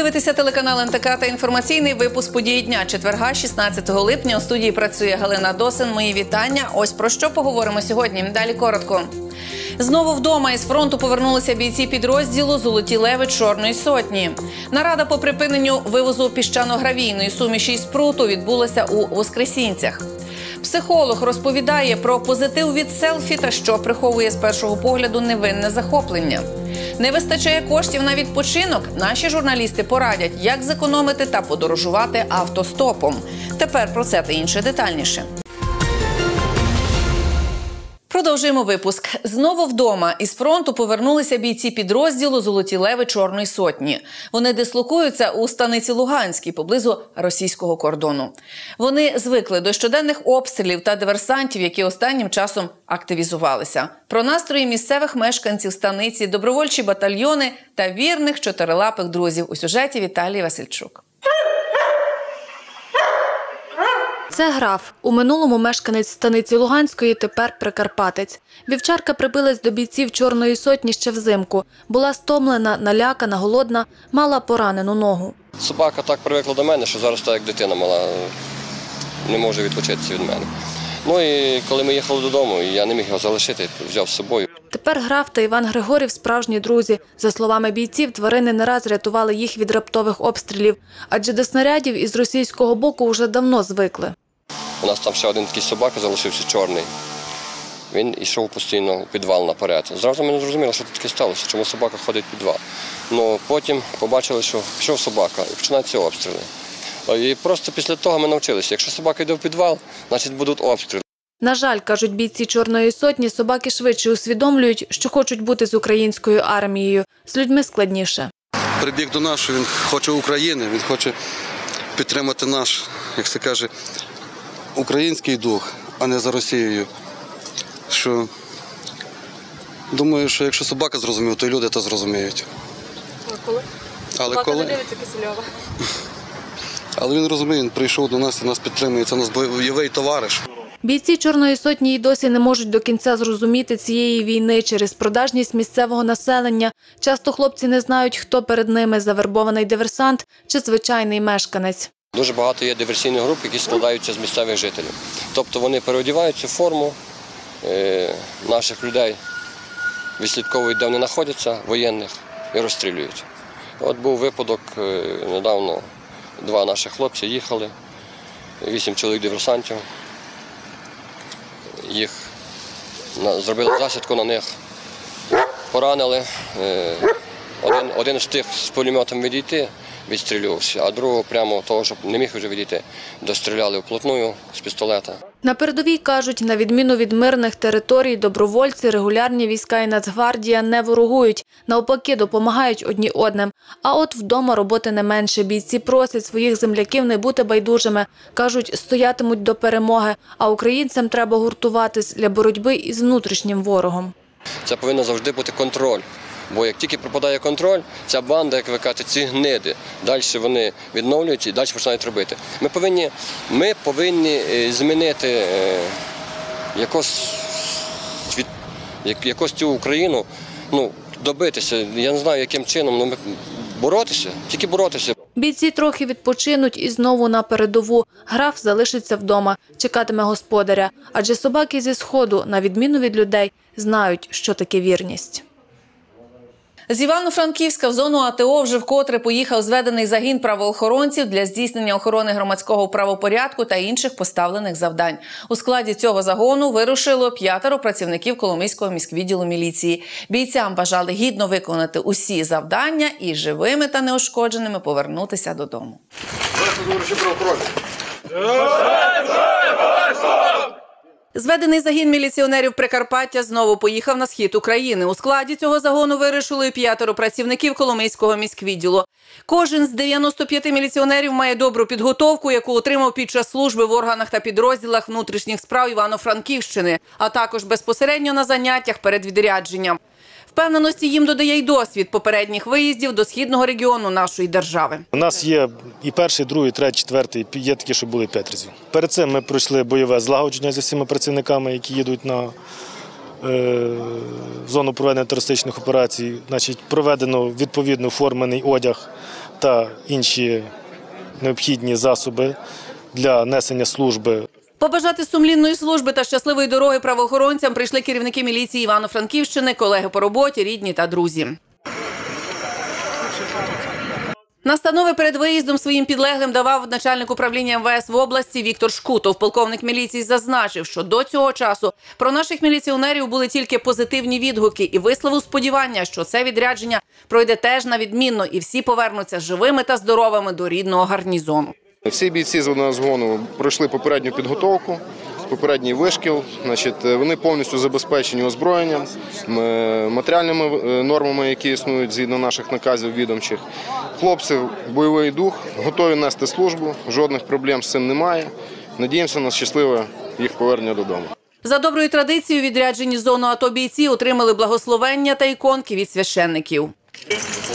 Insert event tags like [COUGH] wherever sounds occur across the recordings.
Ви дивитеся телеканал НТК та інформаційний випуск події дня четверга, 16 липня. У студії працює Галина Досин. Мої вітання. Ось про що поговоримо сьогодні. Далі коротко. Знову вдома із фронту повернулися бійці підрозділу Золоті леви Чорної сотні. Нарада по припиненню вивозу піщано-гравійної суміші із пруту відбулася у Воскресінцях. Психолог розповідає про позитив від селфі та що приховує з першого погляду невинне захоплення. Не вистачає коштів на відпочинок. Наші журналісти порадять, як зекономити та подорожувати автостопом. Тепер про це та інше детальніше. Продовжуємо випуск. Знову вдома із фронту повернулися бійці підрозділу Золоті леви Чорної сотні. Вони дислокуються у станиці Луганській поблизу російського кордону. Вони звикли до щоденних обстрілів та диверсантів, які останнім часом активізувалися. Про настрої місцевих мешканців станиці, добровольчі батальйони та вірних чотирилапих друзів у сюжеті Віталій Васильчук. Це граф. У минулому мешканець станиці Луганської, тепер Прикарпатець. Вівчарка прибилась до бійців Чорної сотні ще взимку. Була стомлена, налякана, голодна, мала поранену ногу. Собака так привикла до мене, що зараз так як дитина мала, не може відлучитися від мене. Ну і коли ми їхали додому, я не міг його залишити, взяв з собою. Тепер граф та Іван Григорів справжні друзі. За словами бійців, тварини не раз рятували їх від раптових обстрілів, адже до снарядів із російського боку вже давно звикли. У нас там ще один такий собака залишився чорний. Він йшов постійно у підвал наперед. Зразу ми не зрозуміли, що тут таке сталося, чому собака ходить в підвал. Ну потім побачили, що пішов собака і починаються обстріли. І просто після того ми навчилися, якщо собака йде в підвал, значить будуть обстріли. На жаль, кажуть бійці Чорної сотні, собаки швидше усвідомлюють, що хочуть бути з українською армією. З людьми складніше. прибіг до нас, він хоче України, він хоче підтримати наш, як це каже, український дух, а не за Росією. Що думаю, що якщо собака зрозуміє, то й люди то зрозуміють. Але коли? Але він розуміє, він прийшов до нас і нас підтримує. Це наш бойовий товариш. Бійці Чорної сотні й досі не можуть до кінця зрозуміти цієї війни через продажність місцевого населення. Часто хлопці не знають, хто перед ними завербований диверсант чи звичайний мешканець. Дуже багато є диверсійних груп, які складаються з місцевих жителів. Тобто вони переодівають цю форму е, наших людей, відслідковують, де вони знаходяться, воєнних, і розстрілюють. От був випадок е, недавно, два наші хлопці їхали, вісім чоловік диверсантів. Їх зробили засідку на них, поранили. Е, Один, один встиг з пулеметом відійти, відстрілювався, а другого прямо того, щоб не міг вже відійти, достріляли вплотную з пістолета. На передовій кажуть, на відміну від мирних територій, добровольці, регулярні війська і Нацгвардія не ворогують, навпаки, допомагають одні одним. А от вдома роботи не менше. Бійці просять своїх земляків не бути байдужими. Кажуть, стоятимуть до перемоги, а українцям треба гуртуватись для боротьби із внутрішнім ворогом. Це повинен завжди бути контроль. Бо як тільки пропадає контроль, ця банда, як ви кажете, ці гниди, далі вони відновлюються і далі починають робити. Ми повинні, ми повинні е, змінити е, якось, якось цю Україну, ну, добитися. Я не знаю, яким чином, ну, ми боротися, тільки боротися. Бійці трохи відпочинуть і знову на передову. Граф залишиться вдома, чекатиме господаря. Адже собаки зі сходу, на відміну від людей, знають, що таке вірність. З Івано-Франківська в зону АТО вже вкотре поїхав зведений загін правоохоронців для здійснення охорони громадського правопорядку та інших поставлених завдань. У складі цього загону вирушило п'ятеро працівників Коломийського міськвідділу міліції. Бійцям бажали гідно виконати усі завдання і живими та неушкодженими повернутися додому. Зведений загін міліціонерів Прикарпаття знову поїхав на схід України. У складі цього загону вирішили п'ятеро працівників Коломийського міськвідділу. Кожен з 95 міліціонерів має добру підготовку, яку отримав під час служби в органах та підрозділах внутрішніх справ Івано-Франківщини, а також безпосередньо на заняттях перед відрядженням. Впевненості їм додає й досвід попередніх виїздів до східного регіону нашої держави. У нас є і перший, другий, третій, четвертий, є такі, що були п'ять разів. Перед цим ми пройшли бойове злагодження зі всіма працівниками, які їдуть на е, зону проведення терористичних операцій, значить, проведено відповідно оформлений одяг та інші необхідні засоби для несення служби Побажати сумлінної служби та щасливої дороги правоохоронцям прийшли керівники міліції Івано-Франківщини, колеги по роботі, рідні та друзі. Настанови перед виїздом своїм підлеглим давав начальник управління МВС в області Віктор Шкутов. Полковник міліції зазначив, що до цього часу про наших міліціонерів були тільки позитивні відгуки і висловив сподівання, що це відрядження пройде теж на відмінно, і всі повернуться живими та здоровими до рідного гарнізону. Всі бійці з одного згону пройшли попередню підготовку, попередній вишкіл. Значить, е, вони повністю забезпечені озброєнням, е, матеріальними е, нормами, які існують згідно наших наказів відомчих. Хлопці, бойовий дух, готові нести службу, жодних проблем з цим немає. Надіємося на щасливе їх повернення додому. За доброю традицією відряджені зону АТО бійці отримали благословення та іконки від священників.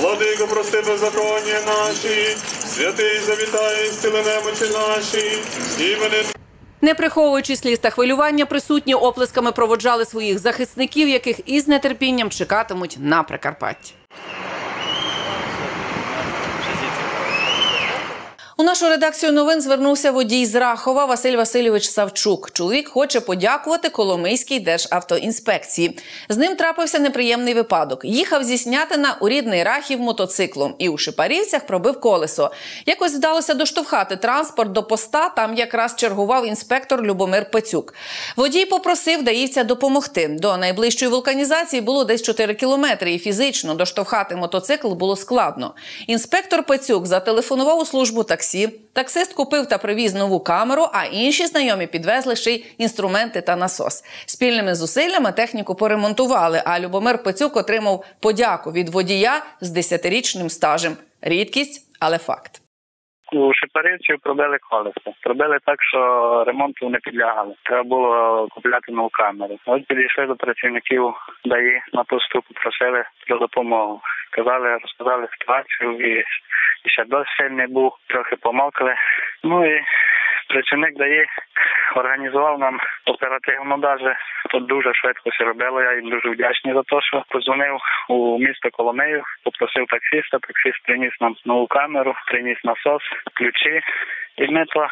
Владико, прости беззаконня наші, святий завітає, зціли немочі наші, іменем Не приховуючи сліз та хвилювання, присутні оплесками проводжали своїх захисників, яких із нетерпінням чекатимуть на Прикарпатті. У нашу редакцію новин звернувся водій з Рахова Василь Васильович Савчук. Чоловік хоче подякувати Коломийській державтоінспекції. З ним трапився неприємний випадок. Їхав зі Снятина у рідний Рахів мотоциклом і у Шипарівцях пробив колесо. Якось вдалося доштовхати транспорт до поста. Там якраз чергував інспектор Любомир Пецюк. Водій попросив даївця допомогти. До найближчої вулканізації було десь 4 кілометри, і фізично доштовхати мотоцикл було складно. Інспектор Пецюк зателефонував у службу таксі. Таксист купив та привіз нову камеру, а інші знайомі підвезли ще й інструменти та насос. Спільними зусиллями техніку поремонтували. А Любомир Пацюк отримав подяку від водія з 10-річним стажем. Рідкість, але факт. У шипарівців пробили колесо. Пробили так, що ремонту не підлягали. Треба було купляти нову камеру. От підійшли до працівників ДАІ на посту, попросили про допомогу. Казали, розказали ситуацію і, і ще досі сильний був, трохи помокли. Ну і працівник дає організував нам оперативно даже. Тут дуже швидко все робило. Я їм дуже вдячний за те, що позвонив у місто Коломию, попросив таксиста. Таксист приніс нам нову камеру, приніс насос, ключі. І ми то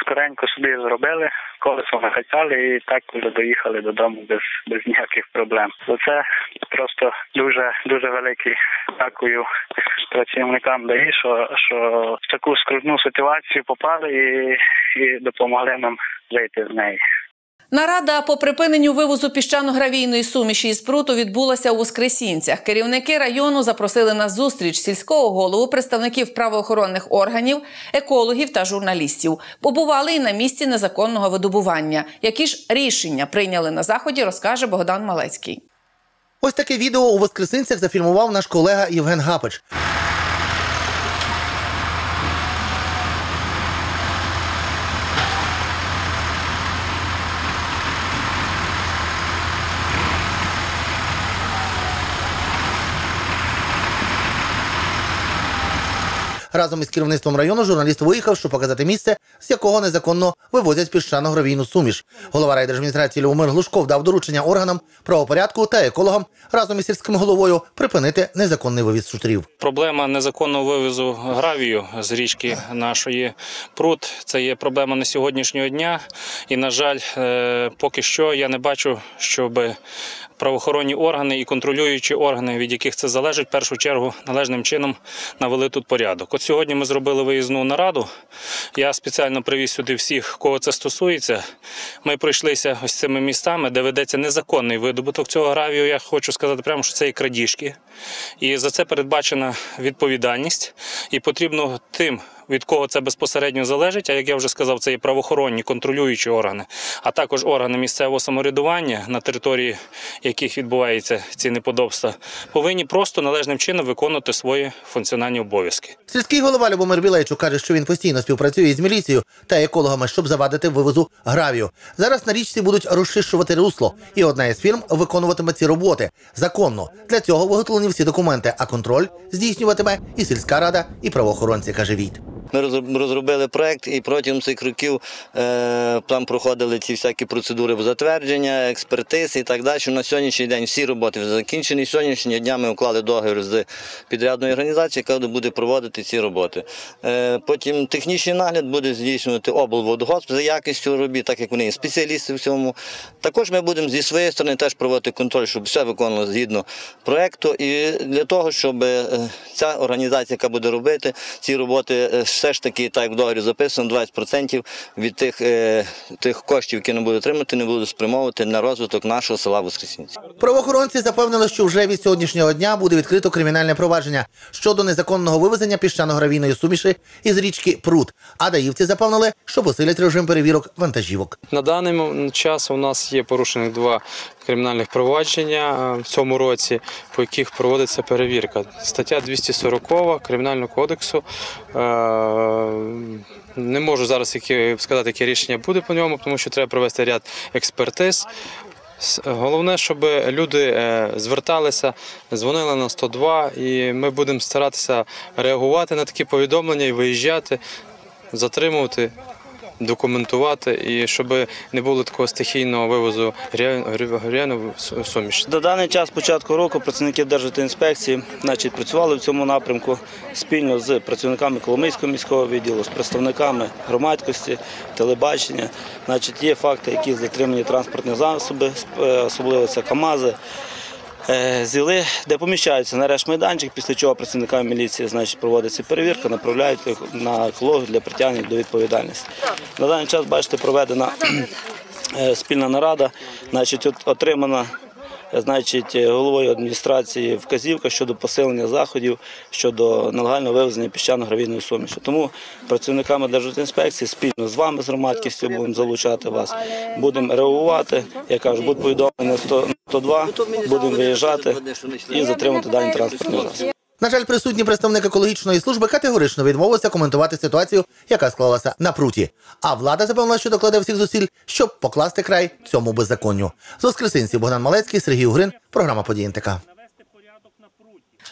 скоренько собі зробили, колесо накачали і так вже доїхали додому без, без ніяких проблем. За це просто дуже дуже великий дякую працівникам ДАІ, що, що в таку скрутну ситуацію попали і, і допомогли нам вийти з неї. Нарада по припиненню вивозу піщано-гравійної суміші із пруту відбулася у Воскресінцях. Керівники району запросили на зустріч сільського голову, представників правоохоронних органів, екологів та журналістів. Побували і на місці незаконного видобування. Які ж рішення прийняли на заході, розкаже Богдан Малецький. Ось таке відео у Воскресинцях зафільмував наш колега Євген Гапич. Разом із керівництвом району журналіст виїхав, щоб показати місце, з якого незаконно вивозять піщано-гравійну суміш. Голова райдержадміністрації Любомир Глушков дав доручення органам правопорядку та екологам разом із сільським головою припинити незаконний вивіз шутрів. Проблема незаконного вивозу гравію з річки нашої пруд це є проблема на сьогоднішнього дня. І, на жаль, е, поки що я не бачу, щоб правоохоронні органи і контролюючі органи, від яких це залежить, в першу чергу належним чином навели тут порядок. От сьогодні ми зробили виїзну нараду. Я спеціально привіз сюди всіх, кого це стосується. Ми пройшлися ось цими містами, де ведеться незаконний видобуток цього гравію. Я хочу сказати прямо, що це і крадіжки. І за це передбачена відповідальність. І потрібно тим, від кого це безпосередньо залежить, а як я вже сказав, це є правоохоронні контролюючі органи, а також органи місцевого самоврядування, на території яких відбуваються ці неподобства, повинні просто належним чином виконувати свої функціональні обов'язки. Сільський голова Любомир Білейчук каже, що він постійно співпрацює із міліцією та екологами, щоб завадити вивозу гравію. Зараз на річці будуть розчищувати русло, і одна із фірм виконуватиме ці роботи законно. Для цього виготовлені всі документи, а контроль здійснюватиме і сільська рада, і правоохоронці, каже Війт. Ми розробили проект і протягом цих років е, там проходили ці всякі процедури затвердження, експертиз і так далі. На сьогоднішній день всі роботи вже закінчені. Сьогоднішнього дня ми уклали договір з підрядною організацією, яка буде проводити ці роботи. Е, потім технічний нагляд буде здійснювати облводгосп за якістю робіт, так як вони є спеціалісти в цьому. Також ми будемо зі своєї сторони теж проводити контроль, щоб все виконувалося згідно проекту. І для того, щоб е, ця організація, яка буде робити ці роботи, все ж таки, так як в договорі записано, 20% від тих, е, тих коштів, які не будуть отримати, не будуть спрямовувати на розвиток нашого села Воскресінці. Правоохоронці запевнили, що вже від сьогоднішнього дня буде відкрито кримінальне провадження щодо незаконного вивезення піщано-гравійної суміші із річки Прут. А даївці запевнили, що посилять режим перевірок вантажівок. На даний час у нас є порушені два кримінальних провадження е, в цьому році, по яких проводиться перевірка. Стаття 240 Кримінального кодексу. Е, Не можу зараз які, сказати, яке рішення буде по ньому, тому що треба провести ряд експертиз. Головне, щоб люди е, зверталися, дзвонили на 102, і ми будемо старатися реагувати на такі повідомлення і виїжджати, затримувати, документувати, і щоб не було такого стихійного вивозу гряну суміш. До даний час початку року працівники Держінспекції значить, працювали в цьому напрямку спільно з працівниками Коломийського міського відділу, з представниками громадськості, телебачення. Значить, є факти, які затримані транспортні засоби, е, особливо це КАМАЗи. Е, Зіли, де поміщаються на майданчик, після чого працівниками міліції значить, проводиться перевірка, направляють на екологію для притягнення до відповідальності. На даний час, бачите, проведена е, спільна нарада, значить, от- отримана е, значить, головою адміністрації вказівка щодо посилення заходів щодо нелегального вивезення піщано-гравійної суміші. Тому працівниками Держінспекції спільно з вами, з громадськістю, будемо залучати вас, будемо реагувати. Я кажу, будуть повідомлення 100 102, будемо виїжджати і затримати дані транспортні засоби. На жаль, присутній представник екологічної служби категорично відмовився коментувати ситуацію, яка склалася на пруті. А влада запевнила, що докладе всіх зусиль, щоб покласти край цьому беззаконню. З Воскресенців Богдан Малецький, Сергій Угрин, програма «Події НТК».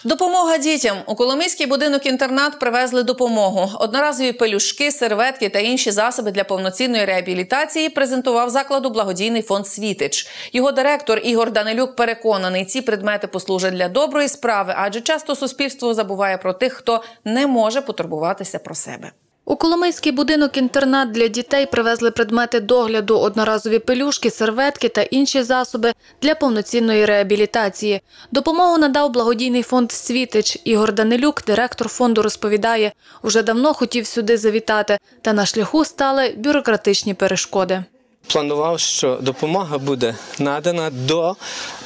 Допомога дітям у Коломийський будинок інтернат привезли допомогу. Одноразові пелюшки, серветки та інші засоби для повноцінної реабілітації презентував закладу благодійний фонд Світич. Його директор Ігор Данилюк переконаний, ці предмети послужать для доброї справи, адже часто суспільство забуває про тих, хто не може потурбуватися про себе. Коломийський будинок-інтернат для дітей привезли предмети догляду, одноразові пелюшки, серветки та інші засоби для повноцінної реабілітації. Допомогу надав благодійний фонд «Світич». Ігор Данилюк, директор фонду, розповідає, уже давно хотів сюди завітати, та на шляху стали бюрократичні перешкоди. Планував, що допомога буде надана до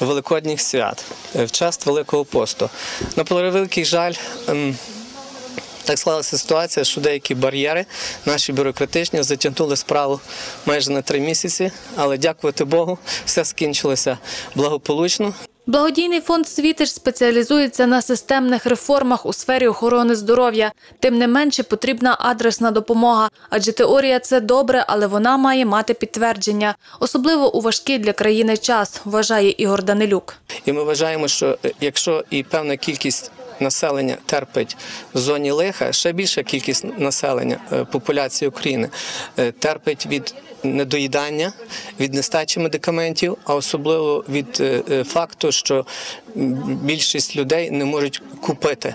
Великодніх свят е, в час Великого посту. На превеликий жаль, ем, так склалася ситуація, що деякі бар'єри наші бюрократичні затягнули справу майже на три місяці, але дякувати Богу, все скінчилося благополучно. Благодійний фонд «Світиш» спеціалізується на системних реформах у сфері охорони здоров'я. Тим не менше потрібна адресна допомога, адже теорія це добре, але вона має мати підтвердження, особливо у важкий для країни час, вважає Ігор Данилюк. І ми вважаємо, що якщо і певна кількість населення терпить в зоні лиха, ще більша кількість населення е, популяції України е, терпить від недоїдання, від нестачі медикаментів, а особливо від е, факту, що більшість людей не можуть купити.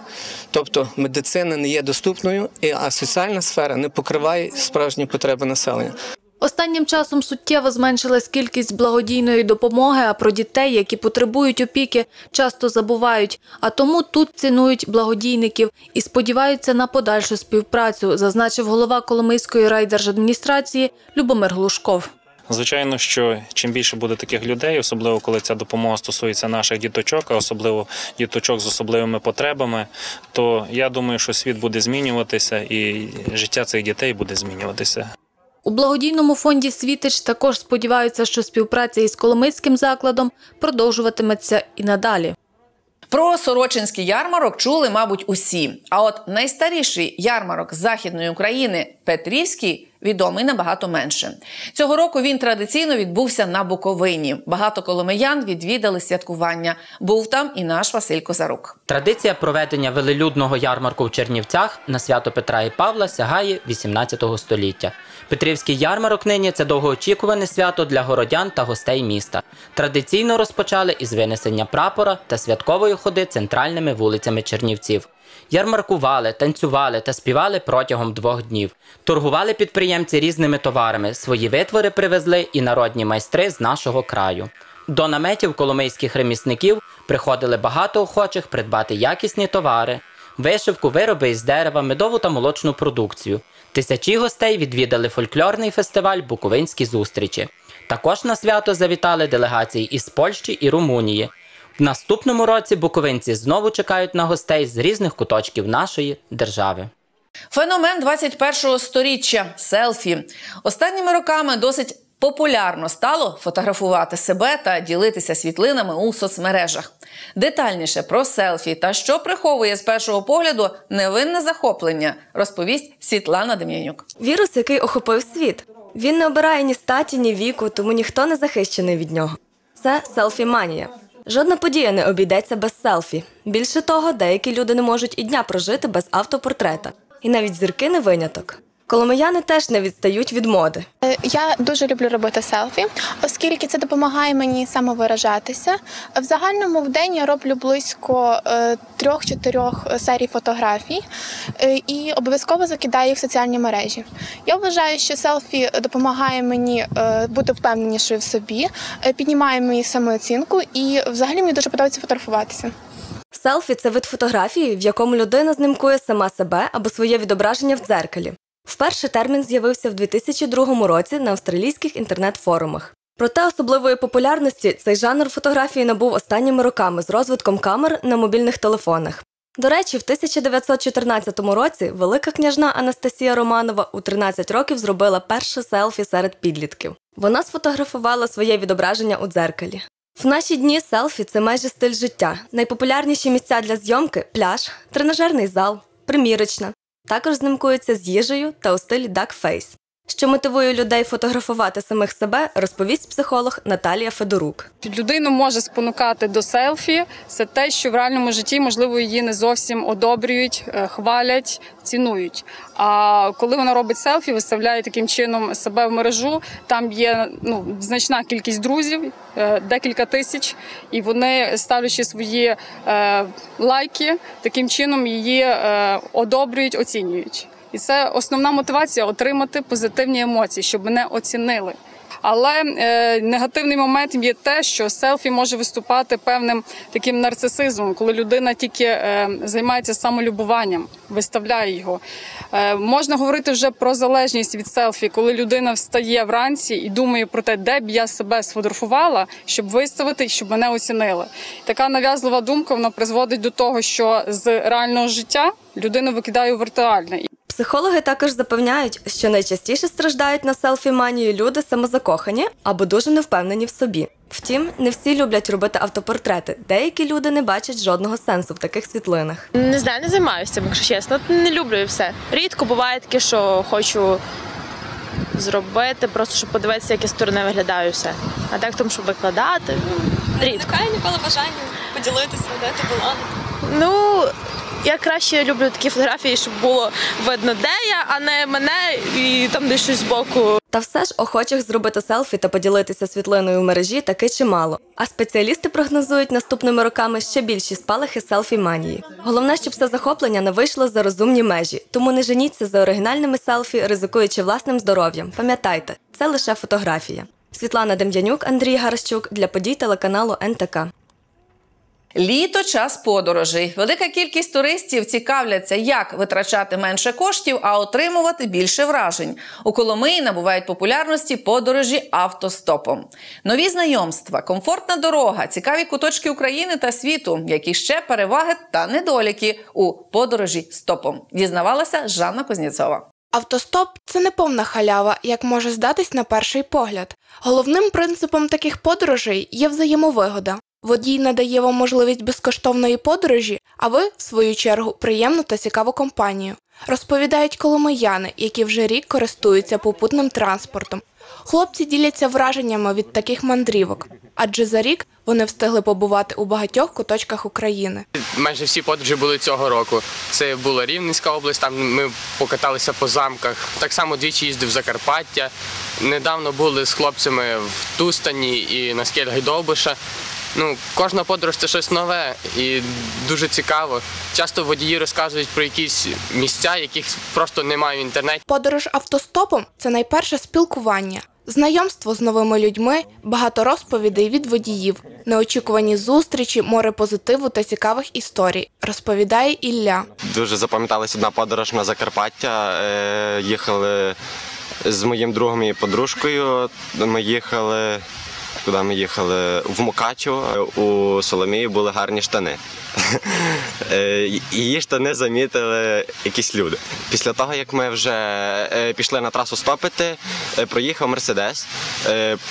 Тобто медицина не є доступною, а соціальна сфера не покриває справжні потреби населення. Останнім часом суттєво зменшилась кількість благодійної допомоги, а про дітей, які потребують опіки, часто забувають. А тому тут цінують благодійників і сподіваються на подальшу співпрацю, зазначив голова Коломийської райдержадміністрації Любомир Глушков. Звичайно, що чим більше буде таких людей, особливо коли ця допомога стосується наших діточок, а особливо діточок з особливими потребами, то я думаю, що світ буде змінюватися і життя цих дітей буде змінюватися. У благодійному фонді «Світич» також сподіваються, що співпраця із Коломийським закладом продовжуватиметься і надалі. Про Сорочинський ярмарок чули, мабуть, усі. А от найстаріший ярмарок Західної України Петрівський відомий набагато менше. Цього року він традиційно відбувся на Буковині. Багато коломиян відвідали святкування. Був там і наш Василь Козарук. Традиція проведення велелюдного ярмарку в Чернівцях на свято Петра і Павла сягає 18 століття. Петрівський ярмарок нині це довгоочікуване свято для городян та гостей міста. Традиційно розпочали із винесення прапора та святкової ходи центральними вулицями Чернівців. Ярмаркували, танцювали та співали протягом двох днів. Торгували підприємці різними товарами. Свої витвори привезли і народні майстри з нашого краю. До наметів коломийських ремісників приходили багато охочих придбати якісні товари, вишивку, вироби із дерева, медову та молочну продукцію. Тисячі гостей відвідали фольклорний фестиваль Буковинські зустрічі. Також на свято завітали делегації із Польщі і Румунії. В наступному році буковинці знову чекають на гостей з різних куточків нашої держави. Феномен 21-го сторіччя селфі. Останніми роками досить популярно стало фотографувати себе та ділитися світлинами у соцмережах. Детальніше про селфі та що приховує з першого погляду невинне захоплення, розповість Світлана Дем'янюк. Вірус, який охопив світ. Він не обирає ні статі, ні віку, тому ніхто не захищений від нього. Це селфі-манія. Жодна подія не обійдеться без селфі. Більше того, деякі люди не можуть і дня прожити без автопортрета. І навіть зірки не виняток. Коломияни теж не відстають від моди. Е, Я дуже люблю робити селфі, оскільки це допомагає мені самовиражатися. В загальному в день я роблю близько е, трьох-чотирьох серій фотографій е, і обов'язково закидаю їх в соціальні мережі. Я вважаю, що селфі допомагає мені бути впевненішою в собі, піднімає мою самооцінку і взагалі мені дуже подобається фотографуватися. Селфі це вид фотографії, в якому людина знімкує сама себе або своє відображення в дзеркалі. Вперше термін з'явився в 2002 році на австралійських інтернет-форумах. Проте особливої популярності цей жанр фотографії набув останніми роками з розвитком камер на мобільних телефонах. До речі, в 1914 році велика княжна Анастасія Романова у 13 років зробила перше селфі серед підлітків. Вона сфотографувала своє відображення у дзеркалі. В наші дні селфі це майже стиль життя. Найпопулярніші місця для зйомки пляж, тренажерний зал, примірочна. Також знімкується з їжею та у стилі face. Що мотивує людей фотографувати самих себе, розповість психолог Наталія Федорук. Людину може спонукати до селфі. Це те, що в реальному житті можливо її не зовсім одобрюють, е, хвалять, цінують. А коли вона робить селфі, виставляє таким чином себе в мережу. Там є ну значна кількість друзів, е, декілька тисяч, і вони ставлячи свої е, лайки, таким чином її одобрюють, оцінюють. І це основна мотивація отримати позитивні емоції, щоб мене оцінили. Але е, негативний момент є те, що селфі може виступати певним таким нарцисизмом, коли людина тільки е, займається самолюбуванням, виставляє його. Е, можна говорити вже про залежність від селфі, коли людина встає вранці і думає про те, де б я себе сфотографувала, щоб виставити щоб мене оцінили. Така нав'язлива думка вона призводить до того, що з реального життя людина викидає у віртуальне. Психологи також запевняють, що найчастіше страждають на селфі-манію люди самозакохані або дуже невпевнені в собі. Втім, не всі люблять робити автопортрети. Деякі люди не бачать жодного сенсу в таких світлинах. Не знаю, не займаюся цим, якщо чесно. От Не люблю і все. Рідко буває таке, що хочу зробити, просто щоб подивитися, як я з сторони виглядаю все. А так тому, щоб викладати, ну, рідко. Виникає ніколи бажання поділитися, де ти була. Ну, я краще люблю такі фотографії, щоб було видно, де я, а не мене і там десь щось збоку. Та все ж охочих зробити селфі та поділитися світлиною в мережі таки чимало. А спеціалісти прогнозують наступними роками ще більші спалахи селфі-манії. Головне, щоб це захоплення не вийшло за розумні межі, тому не женіться за оригінальними селфі, ризикуючи власним здоров'ям. Пам'ятайте, це лише фотографія. Світлана Дем'янюк, Андрій Гаращук для подій телеканалу НТК. Літо час подорожей. Велика кількість туристів цікавляться, як витрачати менше коштів, а отримувати більше вражень. У Коломиї набувають популярності подорожі автостопом. Нові знайомства, комфортна дорога, цікаві куточки України та світу, які ще переваги та недоліки у подорожі стопом. Дізнавалася Жанна Кузнєцова. Автостоп це не повна халява, як може здатись на перший погляд. Головним принципом таких подорожей є взаємовигода. Водій надає вам можливість безкоштовної подорожі, а ви, в свою чергу, приємну та цікаву компанію. розповідають коломияни, які вже рік користуються попутним транспортом. Хлопці діляться враженнями від таких мандрівок, адже за рік вони встигли побувати у багатьох куточках України. Майже всі подорожі були цього року. Це була Рівненська область, там ми покаталися по замках. Так само двічі їздив в Закарпаття. Недавно були з хлопцями в Тустані і на скель Гайдовбиша. Ну, кожна подорож це щось нове і дуже цікаво. Часто водії розказують про якісь місця, яких просто немає в інтернеті. Подорож автостопом це найперше спілкування, знайомство з новими людьми, багато розповідей від водіїв, неочікувані зустрічі, море позитиву та цікавих історій, розповідає Ілля. Дуже запам'яталась одна подорож на Закарпаття. Е, Їхали з моїм другом і подружкою. Ми їхали. Куди ми їхали? В Мукачево. У Соломії були гарні штани. [LAUGHS] Е, Її штани замітили якісь люди. Після того, як ми вже е, пішли на трасу стопити, е, проїхав Мерседес,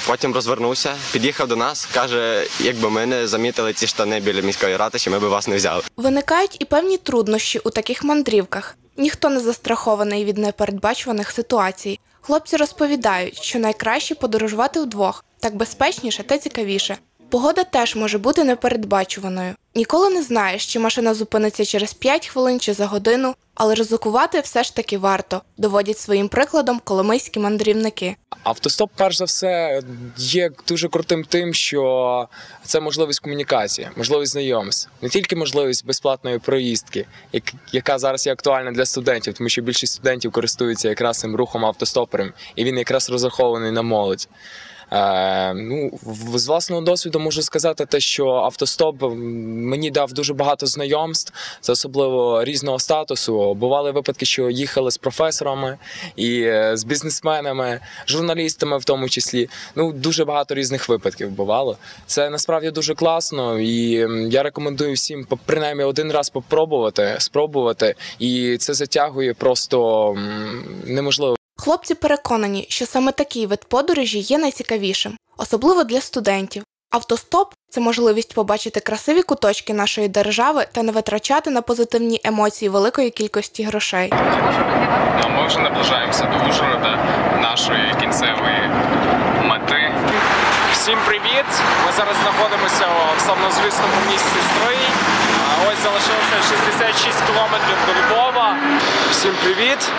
потім розвернувся, під'їхав до нас, каже, якби ми не замітили ці штани біля міської ратиші, ми б вас не взяли. Виникають і певні труднощі у таких мандрівках. Ніхто не застрахований від непередбачуваних ситуацій. Хлопці розповідають, що найкраще подорожувати вдвох, так безпечніше та цікавіше. Погода теж може бути непередбачуваною. Ніколи не знаєш, чи машина зупиниться через 5 хвилин чи за годину, але ризикувати все ж таки варто, доводять своїм прикладом коломийські мандрівники. Автостоп, перш за все, є дуже крутим тим, що це можливість комунікації, можливість знайомств, не тільки можливість безплатної проїздки, яка зараз є актуальна для студентів, тому що більшість студентів користуються якраз цим рухом автостопером, і він якраз розрахований на молодь. Е, ну, з власного досвіду можу сказати те, що автостоп мені дав дуже багато знайомств, це особливо різного статусу. Бували випадки, що їхали з професорами і е, з бізнесменами, журналістами, в тому числі. Ну, дуже багато різних випадків бувало. Це насправді дуже класно, і я рекомендую всім принаймні один раз попробувати, спробувати. І це затягує просто неможливо. Хлопці переконані, що саме такий вид подорожі є найцікавішим, особливо для студентів. Автостоп це можливість побачити красиві куточки нашої держави та не витрачати на позитивні емоції великої кількості грошей. Ну, Ми вже наближаємося до Ужгорода, нашої кінцевої мети. Всім привіт! Ми зараз знаходимося в славнозвісному місті Стрий. А Ось залишилося 66 кілометрів до Львова. Всім привіт!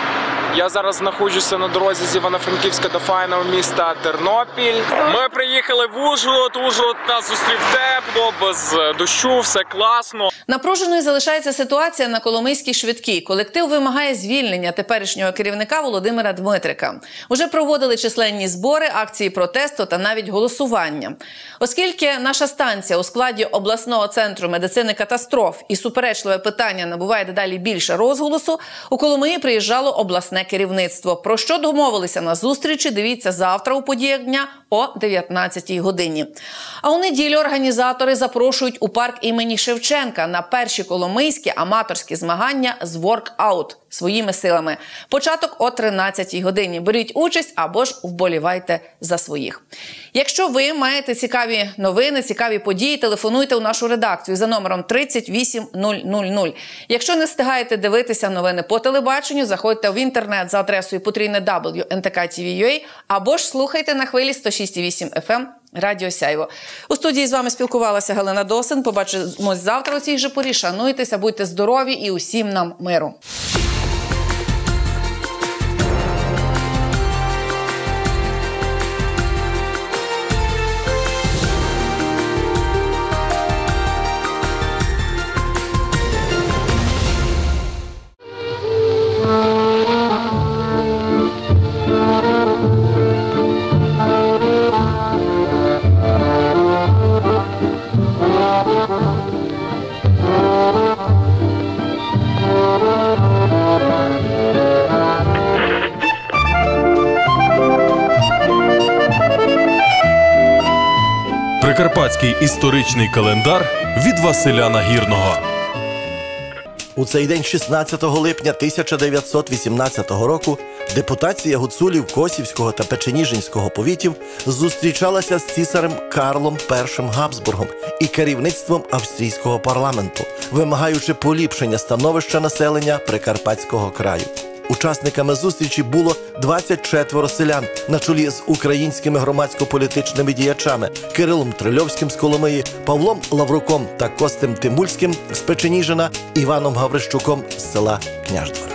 Я зараз знаходжуся на дорозі з Івано-Франківська до файного міста Тернопіль. Ми приїхали в Ужгород. Ужгород нас зустрів тепло, без е, дощу, все класно. Напруженою залишається ситуація на Коломийській швидкій. Колектив вимагає звільнення теперішнього керівника Володимира Дмитрика. Уже проводили численні збори, акції протесту та навіть голосування. Оскільки наша станція у складі обласного центру медицини катастроф і суперечливе питання набуває дедалі більше розголосу, у Коломиї приїжджало обласне керівництво. Про що домовилися на зустрічі? Дивіться завтра у подіях дня о 19-й годині. А у неділю організатори запрошують у парк імені Шевченка на перші коломийські аматорські змагання з воркаут своїми силами. Початок о 13-й годині. Беріть участь або ж вболівайте за своїх. Якщо ви маєте цікаві новини, цікаві події, телефонуйте у нашу редакцію за номером 38000. Якщо не встигаєте дивитися новини по телебаченню, заходьте в інтернет за адресою потрійне WNTK.TV.ua або ж слухайте на хвилі 106,8 FM Радіо Сяйво. У студії з вами спілкувалася Галина Досин. Побачимось завтра у цій же порі. Шануйтеся, будьте здорові і усім нам миру. Прикарпатський історичний календар від Василя Нагірного. У цей день, 16 липня 1918 року, депутація гуцулів Косівського та Печеніжинського повітів зустрічалася з цісарем Карлом І Габсбургом і керівництвом австрійського парламенту, вимагаючи поліпшення становища населення Прикарпатського краю. Учасниками зустрічі було 24 селян на чолі з українськими громадсько-політичними діячами Кирилом Трильовським з Коломиї, Павлом Лавруком та Костем Тимульським з Печеніжина, Іваном Гаврищуком з села Княждвора.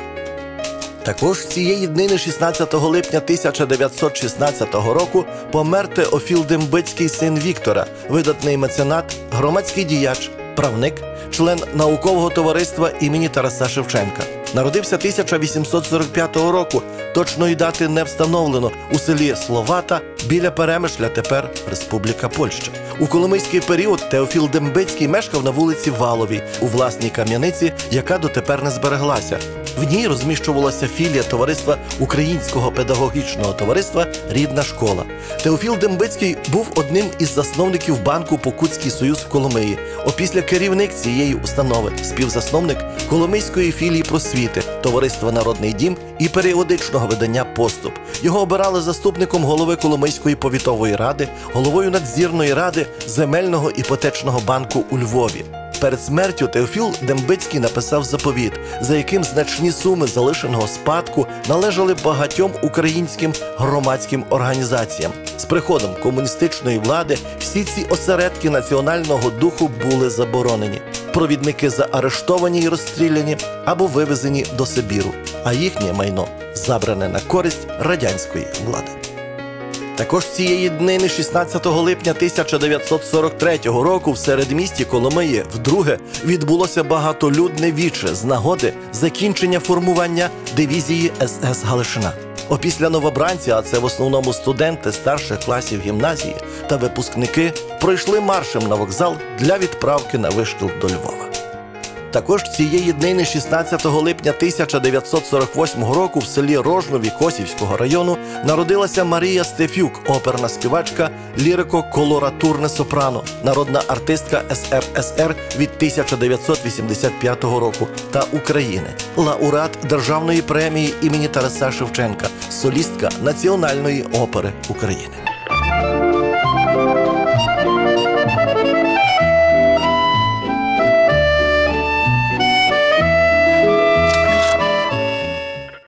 Також цієї днини 16 липня 1916 року помер Теофіл Дембицький син Віктора, видатний меценат, громадський діяч, правник, член наукового товариства імені Тараса Шевченка. Народився 1845 року. Точної дати не встановлено у селі Словата біля Перемишля, тепер Республіка Польща. У коломийський період Теофіл Дембицький мешкав на вулиці Валовій у власній кам'яниці, яка дотепер не збереглася. В ній розміщувалася філія товариства Українського педагогічного товариства Рідна школа. Теофіл Дембицький був одним із засновників банку Покутський Союз в Коломиї. Опісля керівник цієї установи, співзасновник Коломийської філії просвіти, товариства Народний дім і періодичного видання Поступ. Його обирали заступником голови Коломийської повітової ради, головою надзірної ради земельного іпотечного банку у Львові. Перед смертю Теофіл Дембицький написав заповіт, за яким значні суми залишеного спадку належали багатьом українським громадським організаціям. З приходом комуністичної влади всі ці осередки національного духу були заборонені. Провідники заарештовані і розстріляні або вивезені до Сибіру, а їхнє майно забране на користь радянської влади. Також цієї днини, 16 липня 1943 року, в середмісті Коломиї вдруге відбулося багатолюдне віче з нагоди закінчення формування дивізії СС Галишина. Опісля новобранці, а це в основному студенти старших класів гімназії та випускники, пройшли маршем на вокзал для відправки на вишкіл до Львова. Також цієї днини, 16 липня 1948 року, в селі Рожнові Косівського району народилася Марія Стефюк, оперна співачка, лірико-колоратурне сопрано, народна артистка СРСР від 1985 року та України, лауреат Державної премії імені Тараса Шевченка, солістка Національної опери України.